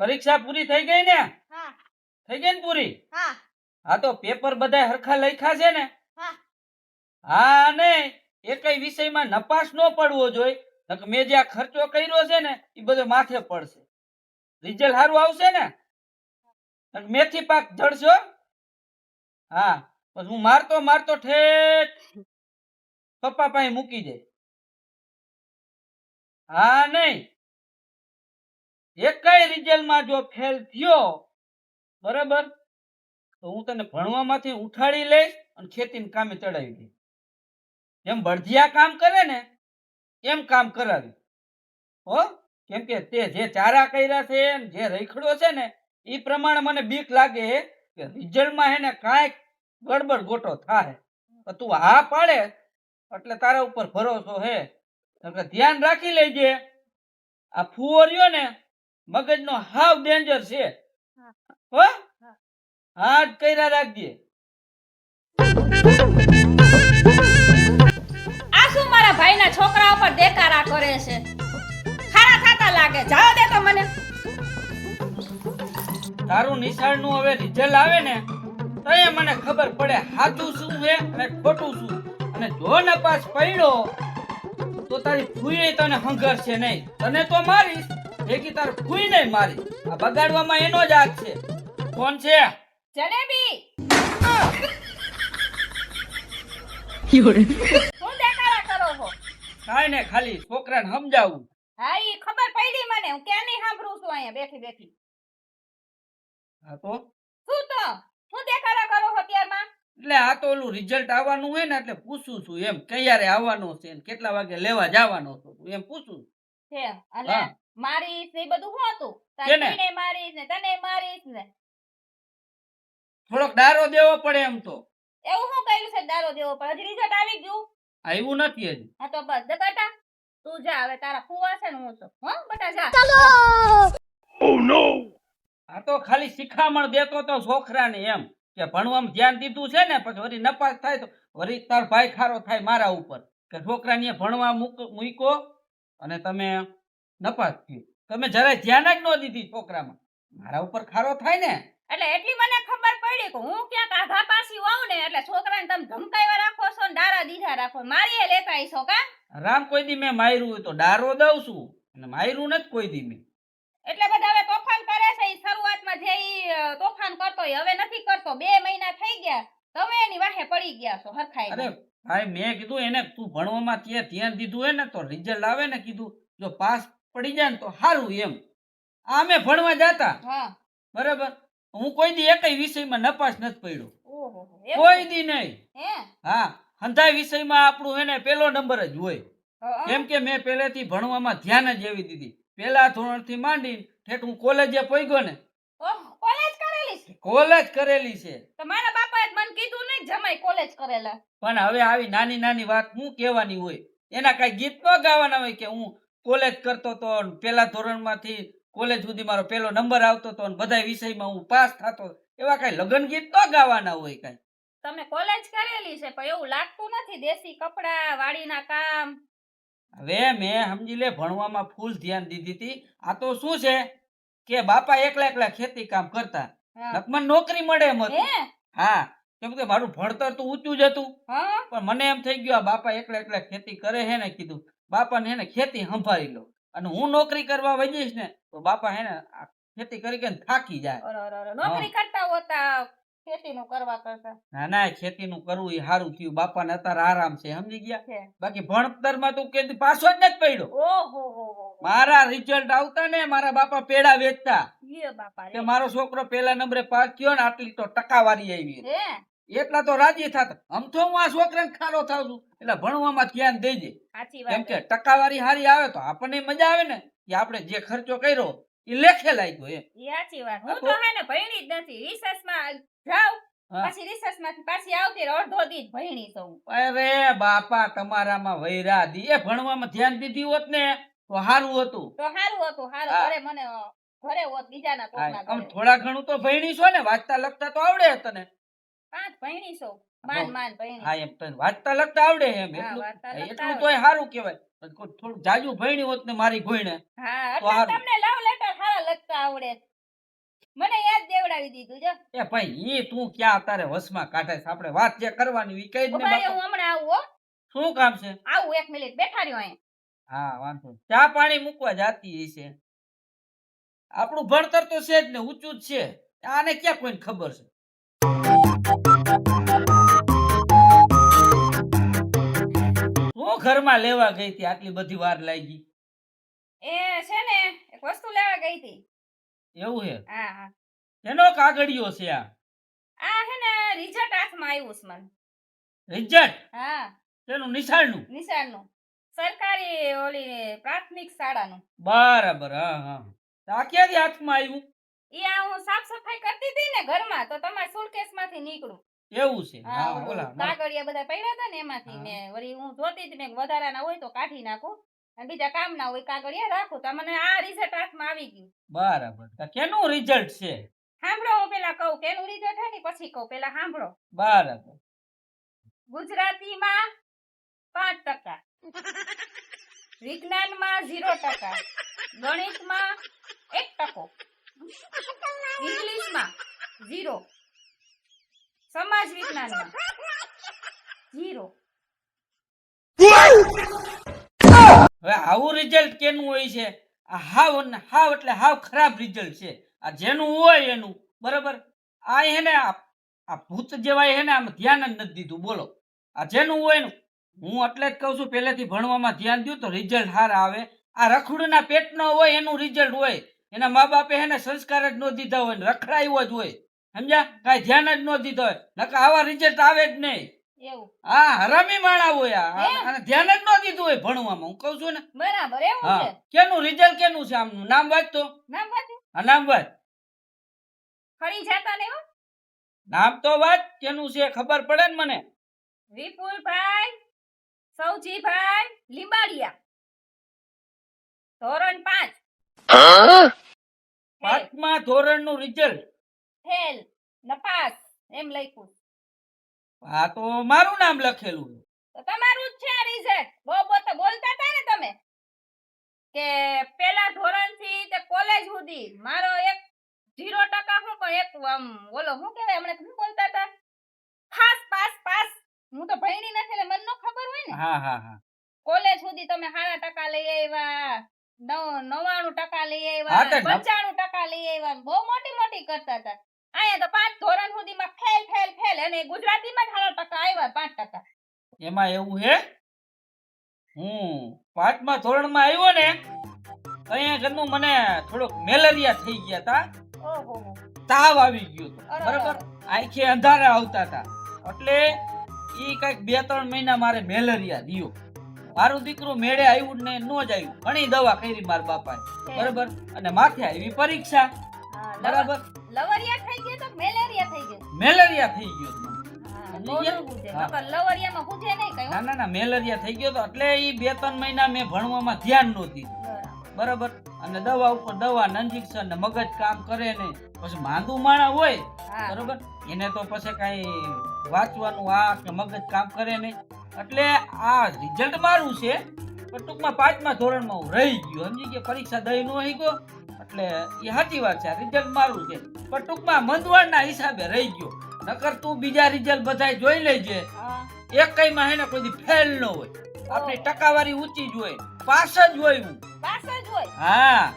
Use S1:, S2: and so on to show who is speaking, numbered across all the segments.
S1: પરીક્ષા પૂરી થઈ ગઈ ને? થઈ ગઈ ને પૂરી?
S2: હા.
S1: તો પેપર બધા હરખા લખ્યા છે ને?
S2: હા.
S1: હા ને એકય વિષયમાં નપાસ ન પડવો જોઈએ નકર મેં જે આ ખર્ચો કર્યો છે ને એ બધો માથે પડશે. રિઝલ્ટ સારું આવશે ને? મેથી પાક જડશો હા પછી હું મારતો મારતો ઠેઠ પપ્પા પાસે મૂકી દે. હા નહીં. એકય રિઝલ્ટમાં જો ફેલ થયો, બરાબર? તો હું તને ભણવામાંથી ઉઠાડી લઈશ અને ખેતીને કામે ચડાવી દઈશ. જેમ બળધિયા કામ કરે ને, એમ કામ કરાવી. હો? કેમ કે તે જે ચારા કર્યા છે જે રખડો છે ને એ પ્રમાણે મને બીક લાગે કે રિઝલ્ટમાં હે ને કાંઈક ગડબડ ગોટો થાય. તો તું હા પાડે, એટલે તારા ઉપર ભરોસો હે. ધ્યાન રાખી લેજે. આ રહ્યો ને મગજનો હાવ ડેન્જર છે. હો. હા? કર્યા રાખજે.
S2: આ શું મારા ભાઈના છોકરા ઉપર દેકારા કરે છે? ખારા થાતા લાગે. જાઓ દે તો મને.
S1: તારું નિશાળનું હવે રિઝલ્ટ આવે ને તો મને ખબર પડે સાચું શું છે અને ખોટું શું. અને જો પાસ પડ્યો તો તારી ફૂઈ તને હંગરશે નહીં. તને તો મારીશ. ભેગી તાર કોઈ નહીં મારી. આ બગાડવામાં એનો જ હાથ છે. કોણ છે?
S2: જલેબી. શું દેખાડા કરો છો.
S1: કાઈ ને ખાલી છોકરાને સમજાવું.
S2: હા ઈ ખબર પડી મને. હું ક્યાંની સાંભળું છું અહીંયા બેઠી બેઠી?
S1: હા તો?
S2: શું તો? શું દેખાડા કરો છો ત્યારમાં
S1: એટલે આ તો ઓલું રિઝલ્ટ આવવાનું હોય ને એટલે પૂછું છું એમ. ક્યારે આવવાનું છે કેટલા વાગે લેવા જવાનો છું? એમ પૂછું
S2: છે અને
S1: હા.
S2: મારીશ ને બધું શું હતું? તને મારીશ ને તને મારીશ ને.
S1: થોડોક ડારો દેવો પડે એમ તો.
S2: એવું શું કર્યું છે ડારો દેવો પડે? હજી રિઝલ્ટ આવી ગયું?
S1: આવ્યું નથી હજી.
S2: હા તો બસ દે તું જા હવે તારા ફુવા છે ને હું છું. હો બટા જા.
S1: આ તો ખાલી શિખામણ દેતો તો છોકરાને એમ કે ભણવામાં ધ્યાન દીધું છે ને પછી વરી નપાસ થાય તો વરી તાર ભાઈ ખારો થાય મારા ઉપર. કે છોકરાને ભણવા મૂક- મૂક્યો અને તમે નપાસ થયું. તમે જરાય ધ્યાન જ ન દીધી છોકરામાં. મારા ઉપર ખારો થાય ને.
S2: એટલે એટલી મને ખબર પડી કે હું ક્યાંક આઘા પાછી આવું ને એટલે છોકરાને તમે ધમકાવ્યા રાખો છો ને ડારા દીધા રાખો. મારીએ લેતા આવીશો કા?
S1: રામ કોઈ દી મેં માર્યું હોય તો ડારો દઉં છું અને માર્યું નથી કોઈ દી મેં.
S2: એટલે બધા હવે તોફાન કરે છે ઈ શરૂઆતમાં જે તોફાન કરતો ઈ હવે નથી કરતો. બે મહિના થઈ ગયા તમે એની વાહે પડી ગયા છો હરખાઈ
S1: અરે ભાઈ મેં કીધું એને તું ભણવામાં ત્યાં ધ્યાન દીધું હે ને તો રિઝલ્ટ આવે ને કીધું. જો પાસ પડી જાય ને તો સારું એમ. આ અમે ભણવા જતા. બરાબર? હું કોઈ દી એકય વિષયમાં નપાસ નથી પડ્યો. કોઈ દી નહીં.
S2: હા?
S1: હંધાય વિષયમાં આપણું એને પેલો નંબર જ હોય. કેમ કે મેં પહેલેથી ભણવામાં ધ્યાન જ એવી દીધી. પહેલા ધોરણથી માંડી ઠેઠ હું કોલેજે પહોંચ્યો ને.
S2: કોલેજ કરેલી છે?
S1: કોલેજ કરેલી છે.
S2: મારા બાપાએ મને કીધું નહીં જમાઈ કોલેજ કરેલા.
S1: પણ હવે આવી નાની નાની વાત હું કહેવાની હોય. એના કઈ ગીત ન ગાવાના હોય કે હું કોલેજ કરતો તો ને પેલા ધોરણમાંથી કોલેજ સુધી મારો પેલો નંબર આવતો હતો બધા વિષયમાં હું પાસ થતો. એવા કઈ લગ્ન ગીત તો ગાવાના હોય કઈ.
S2: તમે કોલેજ કરેલી છે પણ એવું લાગતું નથી દેશી કપડા વાડીના કામ.
S1: હવે મેં સમજી લે ભણવામાં ફૂલ ધ્યાન દીધી હતી. આ તો શું છે? કે બાપા એકલા એકલા ખેતી કામ કરતા.
S2: હા.
S1: નોકરી મળે એમ હતું.
S2: હા?
S1: કેમ કે મારું ભણતર તો ઊંચું જ હતું.
S2: હા.
S1: પણ મને એમ થઈ ગયું આ બાપા એકલા એકલા ખેતી કરે હે ને કીધું. બાપાને એને ખેતી સંભાળી લો. અને હું નોકરી કરવા વહી ને તો બાપા એને ને ખેતી કરી કરીને થાકી જાય.
S2: નોકરી કરતા હોતા ખેતીનું કરવા કરતા
S1: ના ના ખેતીનું કરવું એ સારું થયું. બાપાને અત્યારે આરામ છે સમજી ગયા? બાકી ભણતરમાં તું કે પાછો જ નથી પડ્યો?
S2: ઓહો
S1: મારા રિઝલ્ટ આવતા ને મારા બાપા પેડા વેચતા. કે મારો છોકરો પેલા નંબરે પાસ થયો ને આટલી તો ટકાવારી આવી. એટલા તો રાજી થતા. આમ તો હું આ છોકરાને ખાલો થાવ છું. એટલે ભણવામાં ધ્યાન દેજે. કેમ કે ટકાવારી હારી આવે તો આપણને મજા આવે ને. કે આપણે જે ખર્ચો કર્યો એ લેખે લાગ્યો એમ.
S2: સાચી વાત. હું તો હે ને ભણી જ નથી. રિસર્ચમાં
S1: જાવ
S2: પછી રિસર્ચમાંથી પાછી આવતી અડધો દી ભણી છું
S1: અરે બાપા તમારામાં વૈરા દી એ ભણવામાં ધ્યાન દીધી હોત ને તો સારું હતું.
S2: તો સારું હતું સારું અરે મને ઘરે હોત બીજાના
S1: આમ થોડા ઘણું તો ભણી છો ને વાંચતા લખતા તો આવડે તને
S2: પાંચ ભયણી છું? માન માન ભયણી.
S1: હા એમ તને વાંચતા લખતા આવડે એમ. એટલું એટલું તોય સારું કહેવાય. થોડું જાજુ ભયણી હોત ને મારી ગોઈને
S2: હા
S1: તો
S2: એટલે
S1: હારું.
S2: તમને લવ લેટર સારા લખતા આવડે. મને યાદ દેવડાવી દીધું જો.
S1: એ ભાઈ એ તું ક્યાં તારે વસમાં કાઢે છે? આપણે વાત જે કરવાની ઈ કઈ જ.
S2: હું હમણાં આવું હો.
S1: શું કામ છે?
S2: આવું એક મિનિટ બેઠા રહ્યો અહીં.
S1: હા વાંધો. ચા પાણી મૂકવા જાતી હશે. આપણું ભણતર તો છે જ ને ઊંચું જ છે. આને ક્યાં કોઈને ખબર છે? શું ઘરમાં લેવા ગઈ હતી? આટલી બધી વાર લાગી.
S2: એ છે ને એક વસ્તુ લેવા ગઈ હતી.
S1: એવું હે?
S2: હા હા.
S1: એનો કાગળિયો છે આ.
S2: આ છે ને રિઝલ્ટ હાથમાં આવ્યું છે મને.
S1: રિઝલ્ટ
S2: હા.
S1: તેનું નિશાળનું?
S2: નિશાળનું. સરકારી ઓલી પ્રાથમિક શાળાનું.
S1: બરાબર હા હા. આ ક્યાંથી હાથમાં આવ્યું?
S2: ઈ આ હું સાફ સફાઈ કરતી હતી ને ઘરમાં તો તમારા સુટકેસમાંથી નીકળું
S1: એવું છે.
S2: હા
S1: બોલા
S2: કાગળિયા બધા પડ્યા હતા ને એમાંથી. મેં વળી હું જોતી હતી મેં વધારાના હોય તો કાઢી નાખું અને બીજા કામ ના હોય કાગળિયા રાખું તો મને આ રિઝલ્ટ હાથમાં આવી ગયું.
S1: બરાબર. તો કેનું રિઝલ્ટ છે?
S2: સાંભળો હું પેલા કહું કેનું રિઝલ્ટ હે ને પછી કહું પેલા સાંભળો.
S1: બરાબર.
S2: ગુજરાતીમાં પાંચ ટકા વિજ્ઞાનમાં ઝીરો ટકા ગણિતમાં એક ટકો. ઇંગ્લિશમાં ઝીરો સમાજ વિજ્ઞાનમાં. ઝીરો
S1: હવે આવું રિઝલ્ટ કેનું હોય છે? આ હાવ હાવ એટલે હાવ ખરાબ રિઝલ્ટ છે. આ જેનું હોય એનું. બરાબર? આ એને આ આ ભૂત જેવાય એને આમ ધ્યાન જ નથી દીધું. બોલો. આ જેનું હોય એનું. હું એટલે જ કહું છું પહેલેથી ભણવામાં ધ્યાન દઉં તો રિઝલ્ટ સારા આવે. આ રખડુના પેટનો હોય એનું રિઝલ્ટ હોય. એના મા બાપે એને સંસ્કાર જ ન દીધા હોય ને રખડાયો જ હોય. સમજ્યા? કાંઈ ધ્યાન જ ન દીધો હોય. નકા આવા રિઝલ્ટ આવે જ નહીં. હા હરામી માણા હોય આ. ધ્યાન જ ન દીધું હોય ભણવામાં હું કહું છું ને.
S2: બરાબર એવું
S1: હા.
S2: છે.
S1: કેનું રિઝલ્ટ કેનું છે આમનું? નામ વાંચતો
S2: નામ વાંચો
S1: આ નામ વાંચ
S2: ફરી જતા નહીં
S1: નામ તો વાત કેનું છે ખબર પડે ને મને.
S2: વિપુલભાઈ સૌજીભાઈ લીંબાડિયા. ધોરણ પાંચ.
S1: પાંચમા ધોરણનું રિઝલ્ટ
S2: ફેલ નપાસ. એમ લખ્યું.
S1: આ તો મારું નામ લખેલું
S2: તો તમારું જ છે રિઝલ્ટ બહુ બહુ તો બોલતા હતા ને તમે? કે પેલા ધોરણથી તે કોલેજ સુધી મારો એક ઝીરો ટકા હું પણ એક આમ ઓલો શું કહેવાય? હમણાં શું બોલતા હતા? ખાસ પાસ પાસ. હું તો ભણી નથી એટલે મને ખબર હોય ને.
S1: હા હા હા.
S2: કોલેજ સુધી તમે સારા ટકા લઈ આવ્યા. નવ- નવ્વાણું ટકા લઈ આવ્યા પંચાણું ટકા લઈ આવ્યા બહુ મોટી મોટી કરતા હતા. અહીંયા તો પાંચ ધોરણ સુધીમાં ફેલ ફેલ ફેલ અને ગુજરાતીમાં જ સારા ટકા આવ્યા પાંચ ટકા.
S1: એમાં એવું હે હું પાંચમા ધોરણમાં આવ્યો ને અહીંયા ઘરનું મને થોડોક મેલેરિયા થઈ ગયા તા. તાવ આવી ગયો હતો.
S2: અરે
S1: બરાબર? આંખે અંધારા આવતા હતા. એટલે એ કંઈક બે ત્રણ મહિના મારે મેલેરિયા દિયો મારું દીકરું મેળે આવ્યું ને ન જ આવ્યું ઘણી દવા કરી માર બાપાએ. બરાબર? અને માથે આવી પરીક્ષા. બરાબર?
S2: લવરિયા થઈ ગયો તો મેલેરિયા થઈ ગયો.
S1: મેલેરિયા થઈ ગયો?
S2: ન
S1: ના ના ના મેલેરિયા થઈ તો એટલે ઈ બે ત્રણ મહિના મેં ભણવામાં ધ્યાન ન દીધું. બરાબર. અને દવા ઉપર દવા ને injection ને મગજ કામ કરે નહીં પછી માંદુ માણા હોય બરોબર? એને તો પછી કઈ વાંચવાનું આ કે મગજ કામ કરે નહીં એટલે આ રિઝલ્ટ મારું છે પણ ટૂંકમાં પાંચમા ધોરણમાં હું રહી ગયો. સમજી કે પરીક્ષા દઈ નો ગયો એટલે એ સાચી વાત છે રિઝલ્ટ મારું છે. પણ ટૂંકમાં મંદવાળના હિસાબે રહી ગયો. નકર તું બીજા રિઝલ્ટ બધા જોઈ લેજે. એક કઈ માં હેને કોઈ ફેલ ન હોય. આપણી ટકાવારી ઊંચી જ હોય. પાસ જ હોય હું.
S2: પાસ જ હોય?
S1: હા.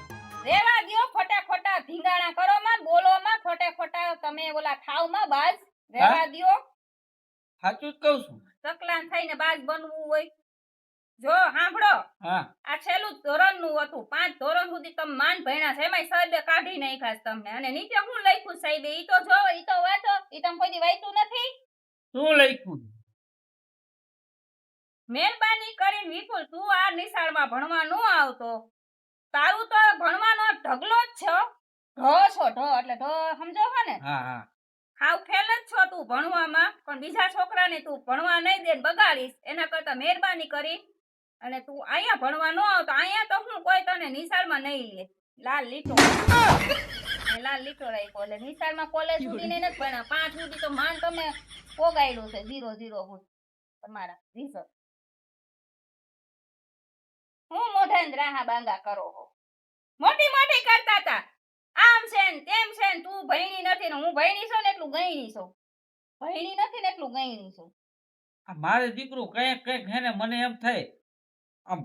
S2: રેવા દ્યો ખોટા ખોટા ધીંગાણા કરો માં બોલો માં ખોટા ખોટા તમે ઓલા ખાવમાં બાજ રેવા દ્યો.
S1: સાચું જ કહું છું.
S2: સકલાન થઈને બાજ બનવું હોય. જો સાંભળો આ છેલ્લું ધોરણનું હતું. પાંચ ધોરણ સુધી તમે માન ભણ્યા છે. એમાં સાહેબે કાઢી નાખ્યા તમને. અને નીચે શું લખ્યું સાહેબ? ઈ તો જો ઈ તો વાંચો. ઈ તમે કોઈ વાંચ્યું નથી?
S1: શું લખ્યું?
S2: મહેરબાની કરીને વિપુલ તું આ નિશાળમાં ભણવા ન આવતો. તારું તો ભણવાનો ઢગલો જ છે. ઢો છો ઢો. એટલે ઢો સમજો છો ને.
S1: હા હા.
S2: હાવ ફેલ જ છો તું ભણવામાં પણ બીજા છોકરાને તું ભણવા નહીં દે બગાડીશ. એના કરતા મહેરબાની કરી. અને તું અહીંયા ભણવા ન આવતો અહીંયા તો હું કોઈ તને નિશાળમાં નહીં લે. લાલ લીટો. લાલ લીટો રાખ્યો એટલે નિશાળમાં કોલેજ સુધીને નથી ભણ્યા. પાંચ સુધી તો માન તમે પોગાડ્યું છે. ઝીરો ઝીરો તમારા રિઝલ્ટ હું મોઢાને રાહા બાંગા કરો હો. મોટી મોટી કરતા હતા તું ભૈણી નથી ને હું ભૈણી છું ને એટલું ગયણી છું. ભૈણી નથી ને એટલું ગયણી છું.
S1: આ મારે દીકરું કંઈક કંઈક હે મને એમ થાય આમ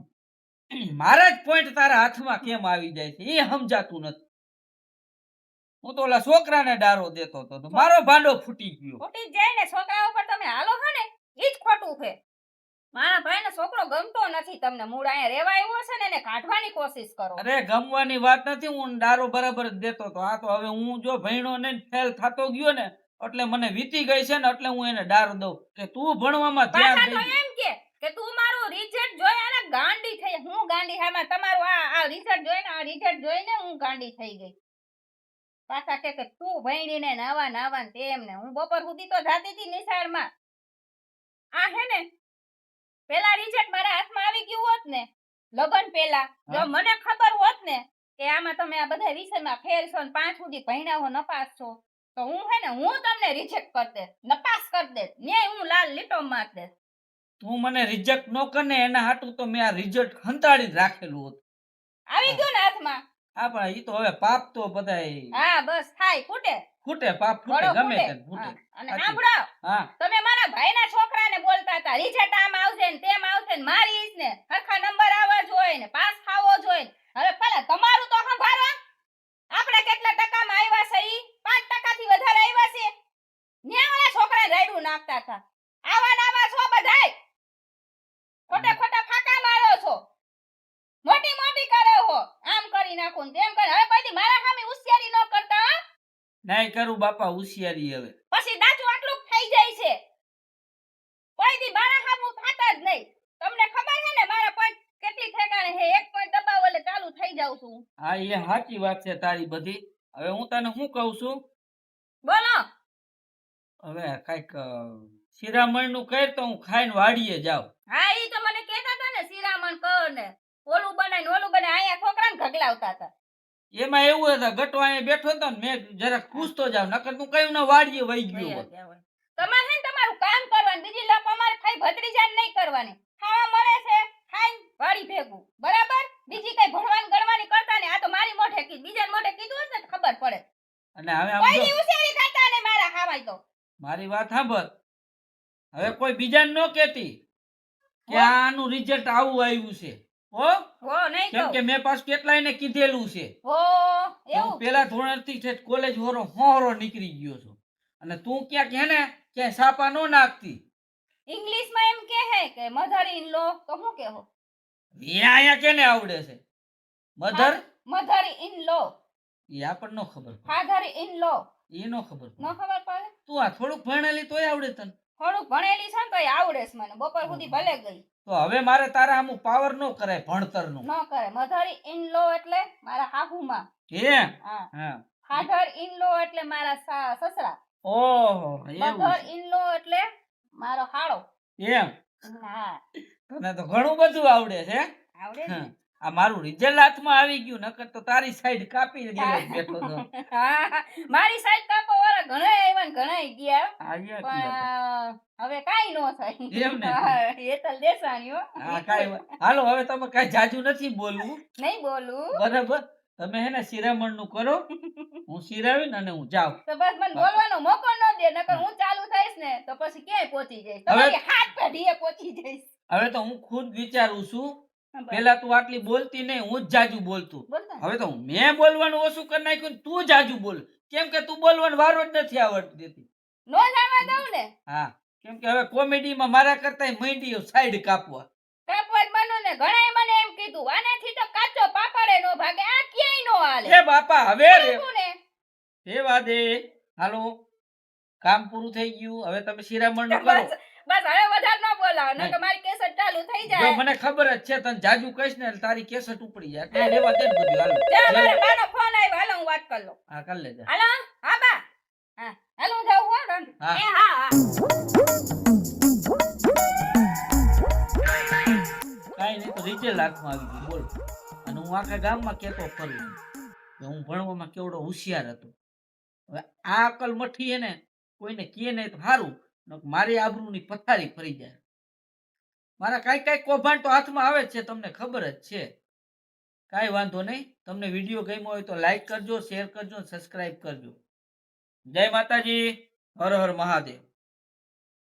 S1: મારા જ પોઈન્ટ તારા હાથમાં કેમ આવી જાય છે એ સમજાતું નથી. હું તો ઓલા છોકરાને ડારો દેતો હતો તો મારો ભાંડો ફૂટી ગયો.
S2: ફૂટી જાય ને છોકરા ઉપર તમે હાલો છો ને એ જ ખોટું છે. મારા ભાઈને છોકરો ગમતો નથી. તમને મૂળ અહીંયા રેવા આવ્યો છે ને એને કાઢવાની કોશિશ કરો.
S1: અરે ગમવાની વાત નથી હું દારૂ બરાબર જ દેતો તો આ તો હવે હું જો ભણ્યો ને ફેલ થતો ગયો ને એટલે મને વીતી ગઈ છે ને એટલે હું એને દારૂ દઉં. કે તું ભણવામાં ધ્યાન
S2: પાછા એમ કે કે તું મારું રિઝલ્ટ જોઈ અને ગાંડી થઈ હું ગાંડી હામાં તમારું આ આ રિઝલ્ટ જોઈને આ રિઝલ્ટ જોઈને હું ગાંડી થઈ ગઈ. પાછા કે કે તું ભણીને નાવા નાવા તેમ ને હું બપોર સુધી તો જાતી હતી નિશાળમાં. આ હે ને પેલા રિઝલ્ટ મારા હાથમાં આવી ગયું હોત ને લગન પેલા જો મને ખબર હોત ને કે આમાં તમે આ બધા વિષયમાં ફેલ છો ને પાંચ સુધી ભણ્યા હો નપાસ છો તો હું હે ને હું તમને રિજેક્ટ કરી દે નપાસ કરી દે ન્યાય હું લાલ લીટો માર દે
S1: તું મને રિજેક્ટ ન કરને એના હાટું તો મેં આ રિઝલ્ટ હંતાડી રાખેલું હતું.
S2: આવી ગયું ને હાથમાં?
S1: હા પણ ઈ તો હવે પાપ તો બધાય
S2: હા બસ થાય ફૂટે.
S1: ફૂટે પાપ ફૂટે ગમે તે ફૂટે.
S2: અને સાંભળો
S1: હા.
S2: તમે ભાઈના છોકરાને બોલતા હતા રિઝલ્ટ આમ આવશે ને તેમ આવશે ને મારી ને. સરખા નંબર આવવા જોઈએ ને પાસ થાવો જોઈએ હવે ભલે તમારું તો સંભાળો. આપણે કેટલા ટકામાં આવ્યા છે ઈ? પાંચ ટકાથી વધારે આવ્યા છે. ન્યાવાળા છોકરા રાયડું નાખતા હતા. આવા નાવા છો બધાય? ખોટા ખોટા ફાકા મારો છો. મોટી મોટી કરે હો. આમ કરી નાખું ને તેમ કરી. હવે પછી મારા સામે હોશિયારી ન કરતા
S1: નહીં કરું બાપા હોશિયારી હવે
S2: પછી દાચું આટલું જ થઈ જાય છે કોઈ દી મારા હામું થાતા જ નહીં તમને ખબર છે ને મારા પોઈન્ટ કેટલી ઠેકાણે છે એક પોઈન્ટ દબાવો એટલે ચાલુ થઈ જાઉં છું.
S1: હા એ સાચી વાત છે તારી બધી. હવે હું તને શું કહું છું?
S2: બોલો.
S1: હવે કંઈક શિરામણનું કર તો હું ખાઈને વાડીએ જાઉં.
S2: હા ઈ તો મને કહેતા હતા ને શિરામણ કર ને. ઓલું બનાય ઓલું બનાય અહીંયા છોકરાને ઘગલાવતા હતા.
S1: એમાં એવું હતું ગટો અહીંયા બેઠો હતો ને મેં જરાક પૂછતો જાવ નકર તું કયું ના વાડીએ વહી ગયો
S2: તમારે ને તમારું કામ કરવાનું બીજી લોકો અમારે ખાઈ ભત્રીજાને નહીં કરવાની. ખાવા મળે છે ખાઈ વાડી ભેગું. બરાબર? બીજી કઈ ભણવાની ગણવાની કરતા ને આ તો મારી મોઢે કીધું. બીજા મોઢે કીધું હશે ને ખબર પડે.
S1: અને હવે આમ
S2: કોઈ દી ખાતા ને મારા ખાવાય તો.
S1: મારી વાત સાંભળ. હવે કોઈ બીજાને ન કહેતી કે આનું રિઝલ્ટ આવું આવ્યું છે. ઓ
S2: ઓ નહીં
S1: કેમ કે મેં પાસ કેટલાયને કીધેલું છે. ઓ
S2: એવું.
S1: પેલા ધોરણથી છે કોલેજ હોરો હોરો નીકળી ગયો છું. અને તું ક્યાં કે ને ક્યાંય સાપા ન નાખતી.
S2: ઇંગ્લિશમાં એમ કહે હે કે મધર ઇન લો તો હું કહેવો
S1: એ કેને આવડે છે? મધર?
S2: મધર ઇન લો
S1: એ આપણને નો ખબર
S2: ફાધર ઇન લો
S1: એ નો ખબર
S2: નો ખબર પડે?
S1: તું આ થોડુંક ભણેલી તોય આવડે તને.
S2: થોડુંક ભણેલી છે ને તોય આવડે છે મને. બપોર સુધી ભલે ગઈ.
S1: તો હવે મારે તારા આમું પાવર નો કરાય ભણતરનું.
S2: નો કરે મધર ઇન લો એટલે મારા હાહુમાં.
S1: હે.
S2: હા. ફાધર ઇન લો એટલે મારા સસરા.
S1: ઓહો
S2: મધર ઇન લો એટલે મારો હાળો.
S1: એમ?
S2: હા.
S1: તને તો ઘણું બધું આવડે છે
S2: આવડે ને.
S1: આ મારું રિઝલ્ટ હાથમાં આવી ગયું નકર તો તારી સાઈડ કાપી ગયો બેઠો તો.
S2: મારી સાઈડ કાપો વાળા ઘણા આવ્યા ઘણા ગયા હવે કાઈ નો થાય.
S1: એમ ને?
S2: એ તો દેસાણીઓ હા.
S1: કાઈ હાલો હવે તમે કાઈ જાજુ નથી બોલવું.
S2: નહીં બોલું.
S1: બરાબર? તમે હે ને શિરામણનું કરો. હું શિરાવીને અને હું જાઉં.
S2: તો બસ મને બોલવાનો મોકો ન દે નકર હું ચાલુ થઈશ ને તો પછી ક્યાંય પહોંચી જઈશ? તમારી હાથ પેઢીએ પહોંચી જઈશ.
S1: હવે તો હું ખુદ વિચારું છું. પેલા તું આટલી બોલતી નહીં હું જ જાજુ બોલતું. હવે તો મેં બોલવાનું ઓછું કરી નાખ્યું તું જાજુ બોલ. કેમ કે તું બોલવાનું વારો જ નથી આવડતી
S2: નો જવા દઉં ને.
S1: હા કેમ કે હવે કોમેડીમાં મારા કરતા મૈંડીઓ સાઈડ કાપવા.
S2: કાપવાજ બનો ને. ઘણાએ મને એમ કીધું આનાથી તો કાચો પાપડે નો ભાગે આ ક્યાંય નો હાલે?
S1: એ બાપા હવે રે. એ વાદે. હાલો કામ પૂરું થઈ ગયું. હવે તમે શિરામણ કરો.
S2: બસ હવે વધારે ન બોલાવ નકર
S1: નહીં.
S2: મારી કેસેટ ચાલુ થઈ
S1: જો
S2: જાય.
S1: મને ખબર જ છે તને જાજુ કહીશ ને તારી કેસેટ ઉપડી જાય. કઈ લેવા દે બધું હાલો.
S2: ત્યાં મારા બાનો ફોન આવ્યો. હાલો હું વાત કરી લઉં.
S1: હા કર લેજે.
S2: હાલો હા બા. હા હાલો હું જાઉં હો રન. એ હા હા.
S1: કાંઈ નહીં તો રિઝલ્ટ હાથમાં આવી ગઈ બોલ. અને હું આખા ગામમાં કેતો ફરું. કે હું ભણવામાં કેવડો હોશિયાર હતો. હવે આ અકલ મઠી એને કોઈને કહે નહીં તો સારું. મારી આબરૂની પથારી ફરી જાય. મારા કાંઈ કાંઈ કૌભાંડ તો હાથમાં આવે જ છે, તમને ખબર જ છે. કાંઈ વાંધો નહીં, તમને વીડિયો ગમ્યો હોય તો લાઈક કરજો, શેર કરજો સબસ્ક્રાઈબ કરજો. જય માતાજી, હર હર મહાદેવ.